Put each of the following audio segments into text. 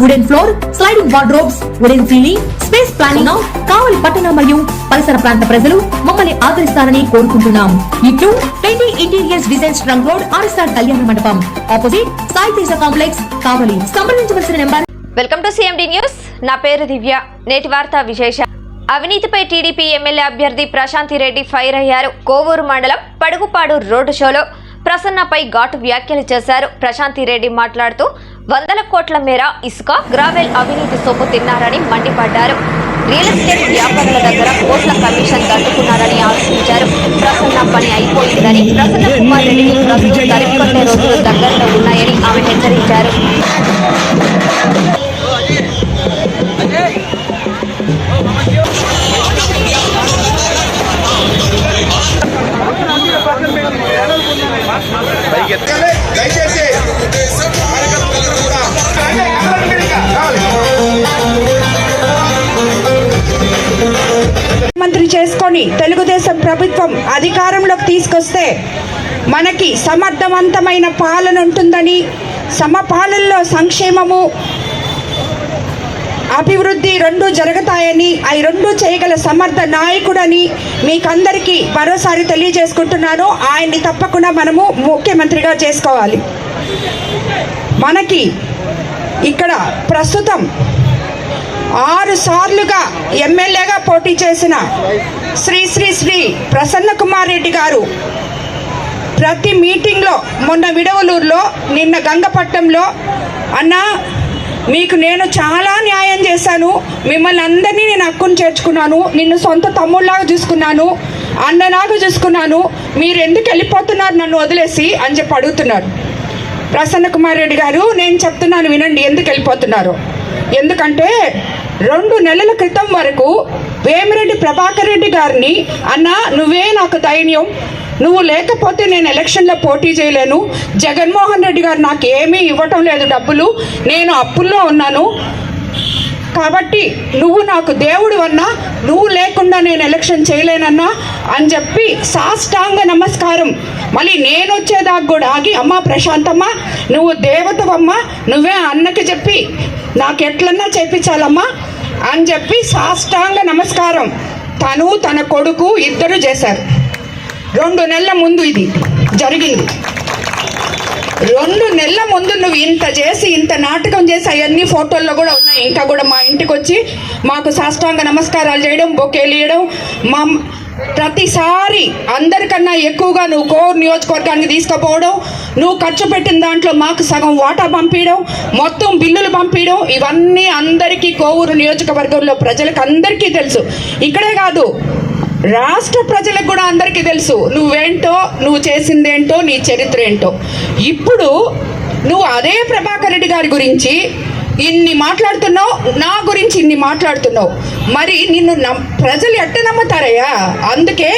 wooden floor sliding wardrobes wooden ceiling space planning Kavali పట్టణ మరియు పరిసర ప్రాంత ప్రజలు మమ్మల్ని ఆదరిస్తారని కోరుకుంటున్నాం. ఇట్లు twenty interiors designs trunk road RSR Kalyana Mandapam. Opposite Sai Teja complex Kavali. సంప్రదించవలసిన number welcome to CMD news నా పేరు దివ్య. నేటి వార్తా విశేష అవినీతిపై టీడీపీ ఎమ్మెల్యే అభ్యర్థి ప్రశాంతి రెడ్డి ఫైర్ అయ్యారు. కోవూరు మండలం పడుగుపాడు రోడ్డు షోలో ప్రసన్నపై ఘాటు వ్యాఖ్యలు చేశారు ప్రశాంతి రెడ్డి మాట్లాడుతూ వందల కోట్ల మేర ఇసుక గ్రావెల్ అవినీతి సొమ్ము తిన్నారని మండిపడ్డారు. రియల్ ఎస్టేట్ వ్యాపారుల దగ్గర కోట్ల కమిషన్ దట్టుకున్నారని ఆరోపించారు. ప్రసన్న పని అయిపోయిందని ప్రసన్న కుమార్ రెడ్డిని ప్రస్తుతం తరిమికొట్టే రోజులు దగ్గరలో ఉన్నాయని ఆమె హెచ్చరించారు. ముఖ్యమంత్రి చేసుకొని తెలుగుదేశం ప్రభుత్వం అధికారంలోకి తీసుకొస్తే మనకి సమర్థవంతమైన పాలన ఉంటుందని సమపాలనలో సంక్షేమము అభివృద్ధి రెండు జరుగుతాయని అవి రెండు చేయగల సమర్థ నాయకుడని మీకందరికీ మరోసారి తెలియజేసుకుంటున్నాను. ఆయన్ని తప్పకుండా మనము ముఖ్యమంత్రిగా చేసుకోవాలి. మనకి ఇక్కడ ప్రస్తుతం ఆరు సార్లుగా ఎమ్మెల్యేగా పోటీ చేసిన శ్రీ శ్రీ శ్రీ ప్రసన్న కుమార్ రెడ్డి గారు ప్రతి మీటింగ్లో మొన్న విడవలూరులో నిన్న గంగపట్నంలో అన్నా మీకు నేను చాలా న్యాయం చేశాను. మిమ్మల్ని అందరినీ నేను హక్కును చేర్చుకున్నాను. నిన్ను సొంత తమ్ముళ్ళలాగా చూసుకున్నాను. అన్నలాగా చూసుకున్నాను. మీరు ఎందుకు వెళ్ళిపోతున్నారు నన్ను వదిలేసి? అని చెప్పి అడుగుతున్నారు. ప్రసన్న కుమార్ రెడ్డి గారు నేను చెప్తున్నాను వినండి ఎందుకు వెళ్ళిపోతున్నారు? ఎందుకంటే రెండు నెలల క్రితం వరకు వేమిరెడ్డి ప్రభాకర్ రెడ్డి గారిని అన్న నువ్వే నాకు ధైర్యం నువ్వు లేకపోతే నేను ఎలక్షన్లో పోటీ చేయలేను. జగన్మోహన్ రెడ్డి గారు నాకు ఏమీ ఇవ్వటం లేదు డబ్బులు. నేను అప్పుల్లో ఉన్నాను. కాబట్టి నువ్వు నాకు దేవుడు అన్నా. నువ్వు లేకుండా నేను ఎలక్షన్ చేయలేనన్నా అని చెప్పి సాష్టాంగ నమస్కారం. మళ్ళీ నేను వచ్చేదాకా కూడా ఆగి అమ్మ ప్రశాంతమ్మ నువ్వు దేవతవమ్మ. నువ్వే అన్నకి చెప్పి నాకు ఎట్లన్నా చేపించాలమ్మా. అని చెప్పి సాష్టాంగ నమస్కారం. తను తన కొడుకు ఇద్దరు చేశారు. రెండు నెలల ముందు ఇది జరిగింది. రెండు నెలల ముందు నువ్వు ఇంత చేసి ఇంత నాటకం చేసి అవన్నీ ఫోటోల్లో కూడా ఉన్నాయి. ఇంకా కూడా మా ఇంటికి వచ్చి మాకు సాష్టాంగ నమస్కారాలు చేయడం బొకేలు ఇవ్వడం మా ప్రతిసారి అందరికన్నా ఎక్కువగా నువ్వు కోర్ నియోజకవర్గానికి తీసుకుపోవడం నువ్వు ఖర్చు పెట్టిన దాంట్లో మాకు సగం వాటా పంపించడం మొత్తం బిల్లులు పంపించడం ఇవన్నీ అందరికీ కోవూరు నియోజకవర్గంలో ప్రజలకు అందరికీ తెలుసు. ఇక్కడే కాదు రాష్ట్ర ప్రజలకు కూడా అందరికీ తెలుసు. నువ్వేంటో నువ్వు చేసిందేంటో నీ చరిత్ర ఏంటో. ఇప్పుడు నువ్వు అదే ప్రభాకర్ రెడ్డి గారి గురించి ఇన్ని మాట్లాడుతున్నావు నా గురించి ఇన్ని మాట్లాడుతున్నావు. మరి నిన్ను నమ్ ప్రజలు ఎట్ట నమ్ముతారయ్యా? అందుకే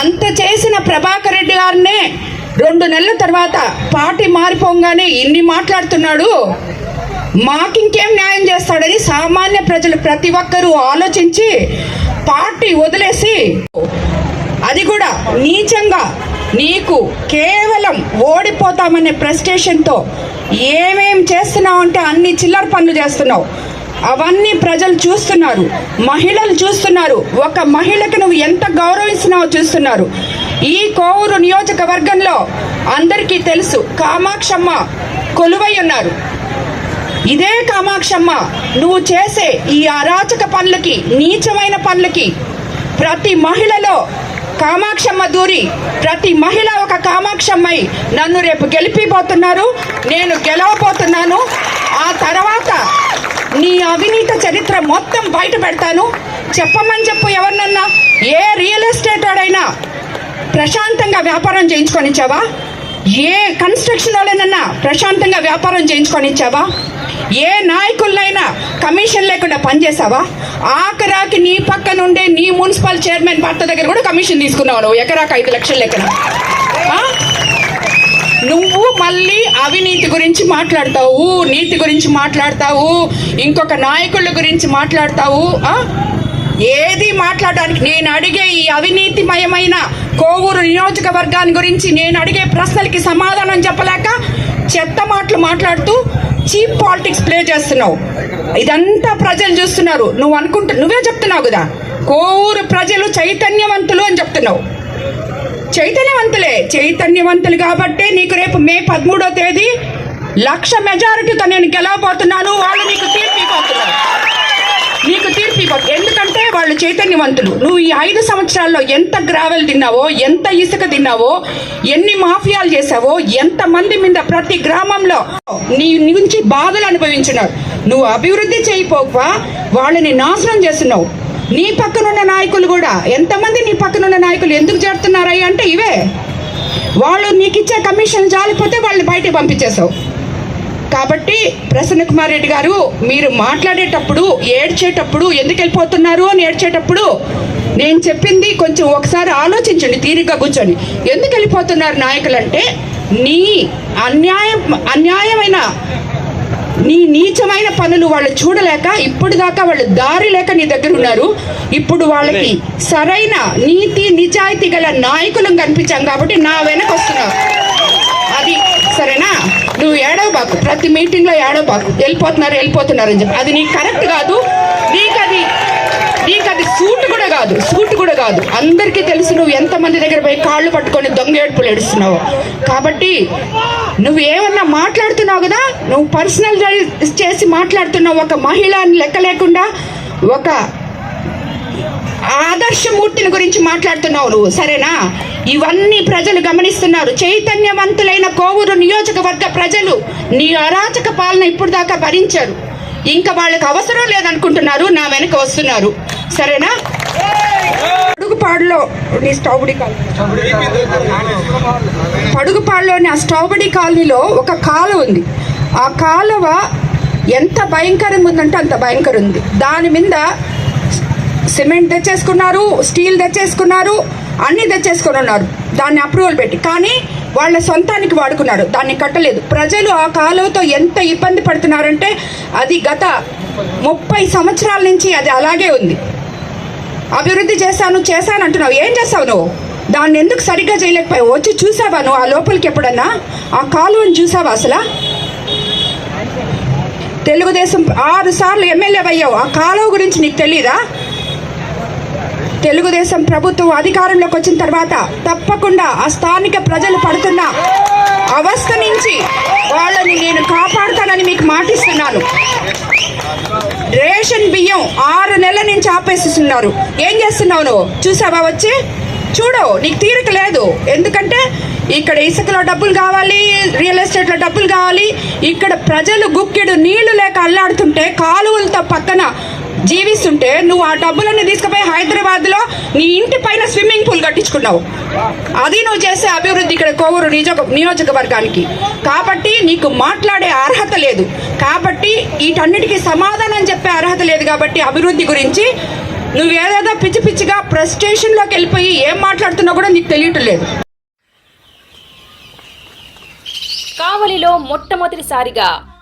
అంత చేసిన ప్రభాకర్ రెడ్డి గారినే రెండు నెలల తర్వాత పార్టీ మారిపోగానే ఇన్ని మాట్లాడుతున్నాడు. మాకింకేం న్యాయం చేస్తాడని సామాన్య ప్రజలు ప్రతి ఒక్కరూ ఆలోచించి పార్టీ వదిలేసి అది కూడా నీచంగా నీకు కేవలం ఓడిపోతామనే ప్రెస్టేషన్తో ఏమేం చేస్తున్నావు అంటే అన్ని చిల్లర పనులు చేస్తున్నావు. అవన్నీ ప్రజలు చూస్తున్నారు మహిళలు చూస్తున్నారు. ఒక మహిళకి నువ్వు ఎంత గౌరవిస్తున్నావో చూస్తున్నారు. ఈ కోవూరు నియోజకవర్గంలో అందరికీ తెలుసు కామాక్షమ్మ కొలువై ఉన్నారు. ఇదే కామాక్షమ్మ. నువ్వు చేసే ఈ అరాచక పనులకి నీచమైన పనులకి ప్రతి మహిళలో కామాక్షమ్మ దూరి ప్రతి మహిళ ఒక కామాక్షమ్మై నన్ను రేపు గెలిపిపోతున్నారు నేను గెలవబోతున్నాను. ఆ తర్వాత నీ అవినీత చరిత్ర మొత్తం బయట పెడతాను. చెప్పమని చెప్పు ఎవరినన్నా? ఏ రియల్ ఎస్టేట్ వాడైనా ప్రశాంతంగా వ్యాపారం చేయించుకొని ఇచ్చావా ఏ కన్స్ట్రక్షన్ వాళ్ళనన్నా ప్రశాంతంగా వ్యాపారం చేయించుకొని ఇచ్చావా ఏ నాయకులైనా కమిషన్ లేకుండా పనిచేసావా? ఆఖరాకి నీ పక్కన ఉండే నీ మున్సిపల్ చైర్మన్ భర్త దగ్గర కూడా కమిషన్ తీసుకున్నావు నువ్వు. ఎకరాకు ఐదు లక్షలు లెక్కన. నువ్వు మళ్ళీ అవినీతి గురించి మాట్లాడతావు నీతి గురించి మాట్లాడతావు ఇంకొక నాయకుల గురించి మాట్లాడతావు ఏది మాట్లాడడానికి నేను అడిగే ఈ అవినీతిమయమైన కోవూరు నియోజకవర్గాన్ని గురించి నేను అడిగే ప్రశ్నలకి సమాధానం చెప్పలేక చెత్త మాటలు మాట్లాడుతూ చీప్ పాలిటిక్స్ ప్లే చేస్తున్నావు. ఇదంతా ప్రజలు చూస్తున్నారు. నువ్వు అనుకుంటు నువ్వే చెప్తున్నావు కదా. కోరు ప్రజలు చైతన్యవంతులు అని చెప్తున్నావు. చైతన్యవంతులే. చైతన్యవంతులు కాబట్టే నీకు రేపు మే పదమూడో తేదీ లక్ష మెజారిటీతో నేను గెలవబోతున్నాను. వాళ్ళు నీకు తీర్పు నీకు తీర్పు పీపుల్ ఎందుకంటే వాళ్ళు చైతన్యవంతులు. నువ్వు ఈ ఐదు సంవత్సరాల్లో ఎంత గ్రావెల్ తిన్నావో ఎంత ఇసుక తిన్నావో ఎన్ని మాఫియాలు చేసావో ఎంత మంది మీద ప్రతి గ్రామంలో నీ నుంచి బాధలు అనుభవించినావు నువ్వు అభివృద్ధి చేయిపోక వాళ్ళని నాశనం చేస్తున్నావు. నీ పక్కనున్న నాయకులు కూడా ఎంతమంది నీ పక్కనున్న నాయకులు ఎందుకు చేరుతున్నారయ్య అంటే ఇవే. వాళ్ళు నీకు ఇచ్చే కమిషన్ జాలిపోతే వాళ్ళని బయటకు పంపించేసావు కాబట్టి ప్రసన్న కుమార్ రెడ్డి గారు మీరు మాట్లాడేటప్పుడు ఏడ్చేటప్పుడు ఎందుకు వెళ్ళిపోతున్నారు అని ఏడ్చేటప్పుడు నేను చెప్పింది కొంచెం ఒకసారి ఆలోచించండి తీరిగ్గా కూర్చొని ఎందుకు వెళ్ళిపోతున్నారు నాయకులంటే నీ అన్యాయం అన్యాయమైన నీ నీచమైన పనులు వాళ్ళు చూడలేక ఇప్పుడు దాకా వాళ్ళు దారి లేక నీ దగ్గర ఉన్నారు. ఇప్పుడు వాళ్ళకి సరైన నీతి నిజాయితీ గల నాయకులను కనిపించాం కాబట్టి నా వెనక వస్తున్నారు అది సరేనా? నువ్వు ఏడవబాకు ప్రతి మీటింగ్లో ఏడవబాకు వెళ్ళిపోతున్నారు వెళ్ళిపోతున్నారు అని చెప్పి. అది నీకు కరెక్ట్ కాదు. నీకు అది నీకు అది సూట్ కూడా కాదు. సూట్ కూడా కాదు. అందరికీ తెలుసు నువ్వు ఎంతమంది దగ్గర పోయి కాళ్ళు పట్టుకొని దొంగ ఏడుపులు ఏడుస్తున్నావు. కాబట్టి నువ్వు ఏమన్నా మాట్లాడుతున్నావు కదా? నువ్వు పర్సనల్ చేసి మాట్లాడుతున్నావు. ఒక మహిళని లెక్క లేకుండా ఒక ఆదర్శమూర్తిని గురించి మాట్లాడుతున్నావు నువ్వు సరేనా? ఇవన్నీ ప్రజలు గమనిస్తున్నారు. చైతన్యవంతులైన కోవూరు నియోజకవర్గ ప్రజలు నీ అరాచక పాలన ఇప్పుడు దాకా భరించారు. ఇంకా వాళ్ళకి అవసరం లేదనుకుంటున్నారు నా వెనక వస్తున్నారు. సరేనా? పడుగుపాడులో నీ స్టౌబడి కాలనీ పడుగుపాడులోని ఆ స్టౌబడి కాలనీలో ఒక కాలువ ఉంది. ఆ కాలువ ఎంత భయంకరంగా ఉందంటే అంత భయంకరం ఉంది. దాని మీద సిమెంట్ తెచ్చేసుకున్నారు స్టీల్ తెచ్చేసుకున్నారు అన్నీ తెచ్చేసుకొని ఉన్నారు దాన్ని అప్రూవల్ పెట్టి. కానీ వాళ్ళ సొంతానికి వాడుకున్నారు. దాన్ని కట్టలేదు. ప్రజలు ఆ కాలువతో ఎంత ఇబ్బంది పడుతున్నారంటే అది గత ముప్పై సంవత్సరాల నుంచి అది అలాగే ఉంది. అభివృద్ధి చేశాను చేశాను అంటున్నావు. ఏం చేస్తావు నువ్వు? దాన్ని ఎందుకు సరిగ్గా చేయలేకపోయావు? వచ్చి చూసావా నువ్వు? ఆ లోపలికి ఎప్పుడన్నా? ఆ కాలువని చూసావా అసలు? తెలుగుదేశం ఆరు సార్లు ఎమ్మెల్యే అయ్యావు. ఆ కాలువ గురించి నీకు తెలీదా? తెలుగుదేశం ప్రభుత్వం అధికారంలోకి వచ్చిన తర్వాత తప్పకుండా ఆ స్థానిక ప్రజలు పడుతున్న అవస్థ నుంచి వాళ్ళని నేను కాపాడుతానని మీకు మాటిస్తున్నాను. రేషన్ బియ్యం ఆరు నెలల నుంచి ఆపేసిస్తున్నారు. ఏం చేస్తున్నావు నువ్వు? చూసావా వచ్చి? చూడు నీకు తీరిక లేదు. ఎందుకంటే ఇక్కడ ఇసుకలో డబ్బులు కావాలి రియల్ ఎస్టేట్లో డబ్బులు కావాలి. ఇక్కడ ప్రజలు గుక్కెడు నీళ్ళు లేక అల్లాడుతుంటే కాలువలతో పక్కన జీవిస్తుంటే నువ్వు ఆ డబ్బులన్నీ తీసుకుపోయి హైదరాబాద్లో నీ ఇంటి పైన స్విమ్మింగ్ పూల్ కట్టించుకున్నావు. అది నువ్వు చేసే అభివృద్ధి ఇక్కడ కోవూరు నియోజక నియోజకవర్గానికి. కాబట్టి నీకు మాట్లాడే అర్హత లేదు. కాబట్టి వీటన్నిటికీ సమాధానం చెప్పే అర్హత లేదు కాబట్టి అభివృద్ధి గురించి నువ్వేదేదో పిచ్చి పిచ్చిగా ప్రెస్టేషన్లోకి వెళ్ళిపోయి ఏం మాట్లాడుతున్నా కూడా నీకు తెలియట్లేదు కావలిలో మొట్టమొదటిసారిగా